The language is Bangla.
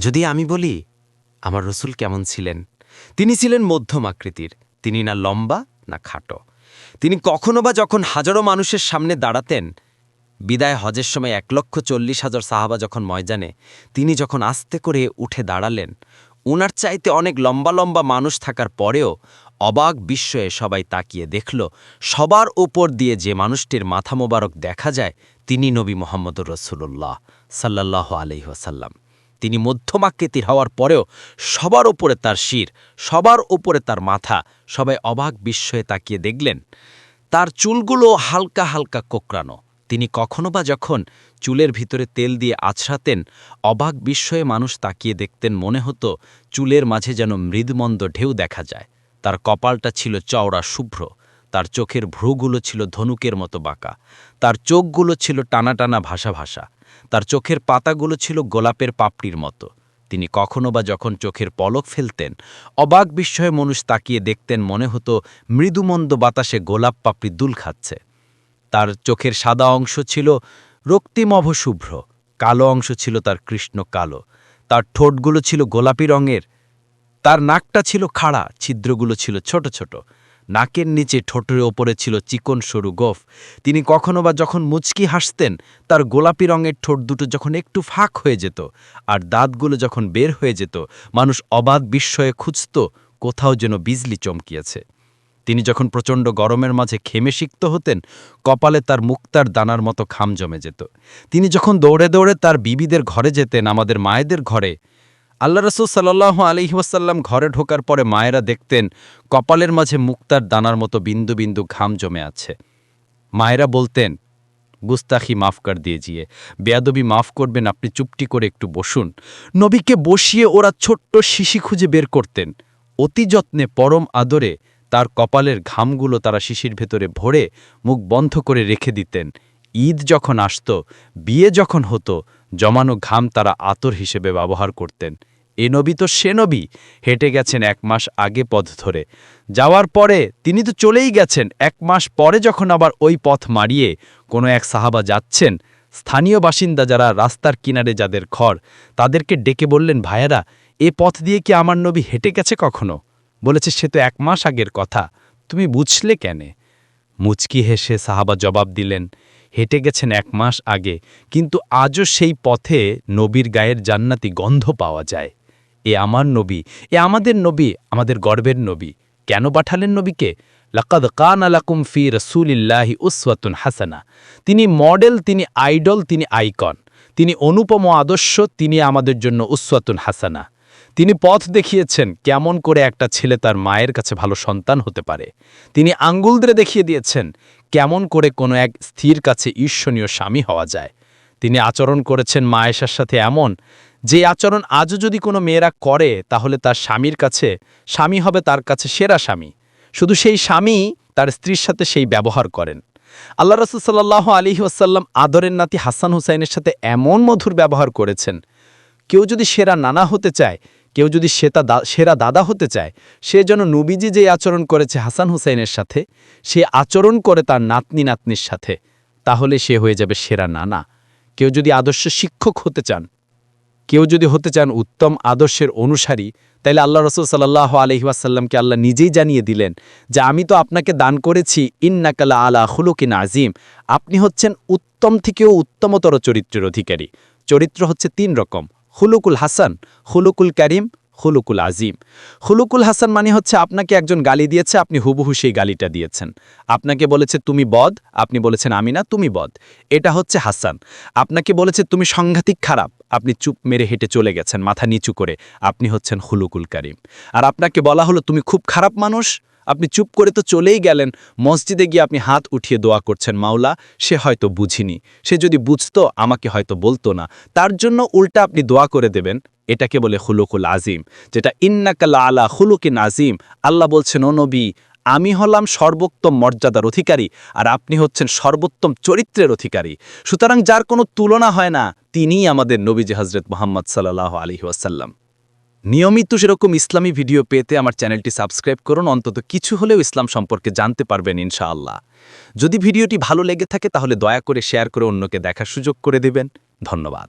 যদি আমি বলি, আমার রসুল কেমন ছিলেন? তিনি ছিলেন মধ্যম আকৃতির, তিনি না লম্বা, না খাটো। তিনি কখনো বা যখন হাজারো মানুষের সামনে দাঁড়াতেন, বিদায় হজের সময় এক লক্ষ চল্লিশ হাজার সাহাবা যখন ময়দানে, তিনি যখন আস্তে করে উঠে দাঁড়ালেন, উনার চাইতে অনেক লম্বা লম্বা মানুষ থাকার পরেও অবাক বিস্ময়ে সবাই তাকিয়ে দেখল, সবার ওপর দিয়ে যে মানুষটির মাথা মোবারক দেখা যায়, তিনি নবী মোহাম্মদুর রসুল্লাহ সাল্লাহ আলহিহাসাল্লাম তিনি মধ্যমাকৃতির হওয়ার পরেও সবার ওপরে তার শির, সবার ওপরে তার মাথা, সবাই অবাক বিস্ময়ে তাকিয়ে দেখলেন। তার চুলগুলো হালকা হালকা কোকড়ানো। তিনি কখনো বা যখন চুলের ভিতরে তেল দিয়ে আছড়াতেন, অবাক বিস্ময়ে মানুষ তাকিয়ে দেখতেন মনে হতো চুলের মাঝে যেন মৃদমন্দ ঢেউ দেখা যায়। তার কপালটা ছিল চওড়া, শুভ্র। তার চোখের ভ্রুগুলো ছিল ধনুকের মতো বাঁকা। তার চোখগুলো ছিল টানা টানা ভাষা ভাষা তার চোখের পাতাগুলো ছিল গোলাপের পাপড়ির মতো। তিনি কখনো বা যখন চোখের পলক ফেলতেন, অবাক বিস্ময়ে মানুষ তাকিয়ে দেখতেন মনে হতো মৃদুমন্দ বাতাসে গোলাপ পাপড়ি দুল খাচ্ছে। তার চোখের সাদা অংশ ছিল রক্তিমভ শুভ্র কালো অংশ ছিল তার কৃষ্ণ কালো। তার ঠোঁটগুলো ছিল গোলাপি রঙের। তার নাকটা ছিল খাড়া, ছিদ্রগুলো ছিল ছোট ছোট। নাকের নিচে ঠোঁটের ওপরে ছিল চিকন সরু গোফ। তিনি কখনো বা যখন মুচকি হাসতেন, তার গোলাপি রঙের ঠোঁট দুটো যখন একটু ফাঁক হয়ে যেত আর দাঁতগুলো যখন বের হয়ে যেত, মানুষ অবাধ বিস্ময়ে খুঁজত কোথাও যেন বিজলি চমকিয়েছে। তিনি যখন প্রচণ্ড গরমের মাঝে খেমে সিক্ত হতেন, কপালে তার মুক্তার দানার মতো খাম জমে যেত। তিনি যখন দৌড়ে দৌড়ে তার বিবিদের ঘরে যেতেন, আমাদের মায়েদের ঘরে আল্লাহ রসুল সাল্লাহ আলিহাসাল্লাম ঘরে ঢোকার পরে মায়েরা দেখতেন, কপালের মাঝে মুক্তার দানার মতো বিন্দু বিন্দু ঘাম জমে আছে। মায়েরা বলতেন, গুস্তাখি মাফ কর দিয়ে জিয়ে, বেয়াদবি মাফ করবেন, আপনি চুপটি করে একটু বসুন। নবীকে বসিয়ে ওরা ছোট্ট শিশি খুঁজে বের করতেন। অতি যত্নে, পরম আদরে তার কপালের ঘামগুলো তারা শিশির ভেতরে ভরে মুখ বন্ধ করে রেখে দিতেন। ঈদ যখন আসত, বিয়ে যখন হতো, জমানো ঘাম তারা আতর হিসেবে ব্যবহার করতেন। এ নবী তো সে নবী, হেঁটে গেছেন এক মাস আগে পথ ধরে। যাওয়ার পরে তিনি তো চলেই গেছেন, এক মাস পরে যখন আবার ওই পথ মারিয়ে কোনো এক সাহাবা যাচ্ছেন, স্থানীয় বাসিন্দা যারা রাস্তার কিনারে যাদের ঘর, তাদেরকে ডেকে বললেন, ভাইয়েরা, এ পথ দিয়ে কি আমার নবী হেঁটে গেছে কখনো? বলেছে, সে তো এক মাস আগের কথা, তুমি বুঝলে কেনে? মুচকি হেসে সাহাবা জবাব দিলেন, হেঁটে গেছেন এক মাস আগে, কিন্তু আজও সেই পথে নবীর গায়ের জান্নাতি গন্ধ পাওয়া যায়। এ আমার নবী, এ আমাদের নবী, আমাদের গর্বের নবী। কেন পাঠালেন নবীকে? লাকাদ কান আলাকুম ফি রসুলিল্লাহি উসওয়াতুন হাসানা। তিনি মডেল, তিনি আইডল, তিনি আইকন। তিনি অনুপম আদর্শ, তিনি আমাদের জন্য উসওয়াতুন হাসানা। তিনি পথ দেখিয়েছেন কেমন করে একটা ছেলে তার মায়ের কাছে ভালো সন্তান হতে পারে। তিনি আঙ্গুল দিয়ে দেখিয়ে দিয়েছেন কেমন করে কোনো এক স্থির কাছে ঈর্ষণীয় স্বামী হওয়া যায়। তিনি আচরণ করেছেন মায়েশার সাথে এমন যে আচরণ আজও যদি কোনো মেয়েরা করে, তাহলে তার স্বামীর কাছে, স্বামী হবে তার কাছে সেরা স্বামী। শুধু সেই স্বামী তার স্ত্রীর সাথে সেই ব্যবহার করেন। আল্লাহ রসুল সাল্লাহ আলী ওয়াসাল্লাম আদরের নাতি হাসান হুসাইনের সাথে এমন মধুর ব্যবহার করেছেন। কেউ যদি সেরা নানা হতে চায়, কেউ যদি সেতা সেরা দাদা হতে চায়, সে যেন নবীজি যে আচরণ করেছে হাসান হুসাইনের সাথে, সে আচরণ করে তার নাতনি নাতনির সাথে, তাহলে সে হয়ে যাবে সেরা নানা। কেউ যদি আদর্শ শিক্ষক হতে চান কেউ যদি হতে চান উত্তম আদর্শের অনুসারী, তাইলে আল্লাহ রসুল সাল্লাহ আলহিহাসাল্লামকে আল্লাহ নিজেই জানিয়ে দিলেন যে, আমি তো আপনাকে দান করেছি, ইন্নাকালা আলা হুলুকিন আজিম। আপনি হচ্ছেন উত্তম থেকেও উত্তমতর চরিত্রের অধিকারী। চরিত্র হচ্ছে তিন রকম হুলুকুল হাসান হুলুকুল করিম হুলুকুল আজিম। হুলুকুল হাসান মানে হচ্ছে আপনাকে একজন গালি দিয়েছে, আপনি হুবহু সেই গালিটা দিয়েছেন। আপনাকে বলেছে, তুমি বদ। আপনি বলেছেন আমি না তুমি বদ। এটা হচ্ছে হাসান। আপনাকে বলেছে, তুমি সাংঘাতিক খারাপ। আপনি চুপ মেরে হেঁটে চলে গেছেন, মাথা নিচু করে। আপনি হচ্ছেন হুলুকুল কারিম। আর আপনাকে বলা হলো, তুমি খুব খারাপ মানুষ। আপনি চুপ করে তো চলেই গেলেন। মসজিদে গিয়ে আপনি হাত উঠিয়ে দোয়া করছেন, মাওলা, সে হয়তো বুঝিনি। সে যদি বুঝতো, আমাকে হয়তো বলতো না। তার জন্য উল্টা আপনি দোয়া করে দেবেন। এটাকে বলে হুলুকুল আজিম, যেটা ইন্নাকাল্লা আলা হুলুকিন আজিম। আল্লাহ বলছেন, ও নবী, আমি হলাম সর্বোত্তম মর্যাদার অধিকারী, আর আপনি হচ্ছেন সর্বোত্তম চরিত্রের অধিকারী। সুতরাং যার কোনো তুলনা হয় না, তিনিই আমাদের নবীজি হজরত মোহাম্মদ সাল্লাহ আলী ওয়াসাল্লাম। নিয়মিত সেরকম ইসলামী ভিডিও পেতে আমার চ্যানেলটি সাবস্ক্রাইব করুন, অন্তত কিছু হলেও ইসলাম সম্পর্কে জানতে পারবেন ইনশাআল্লাহ। যদি ভিডিওটি ভালো লেগে থাকে তাহলে দয়া করে শেয়ার করে অন্যকে দেখার সুযোগ করে দেবেন। ধন্যবাদ।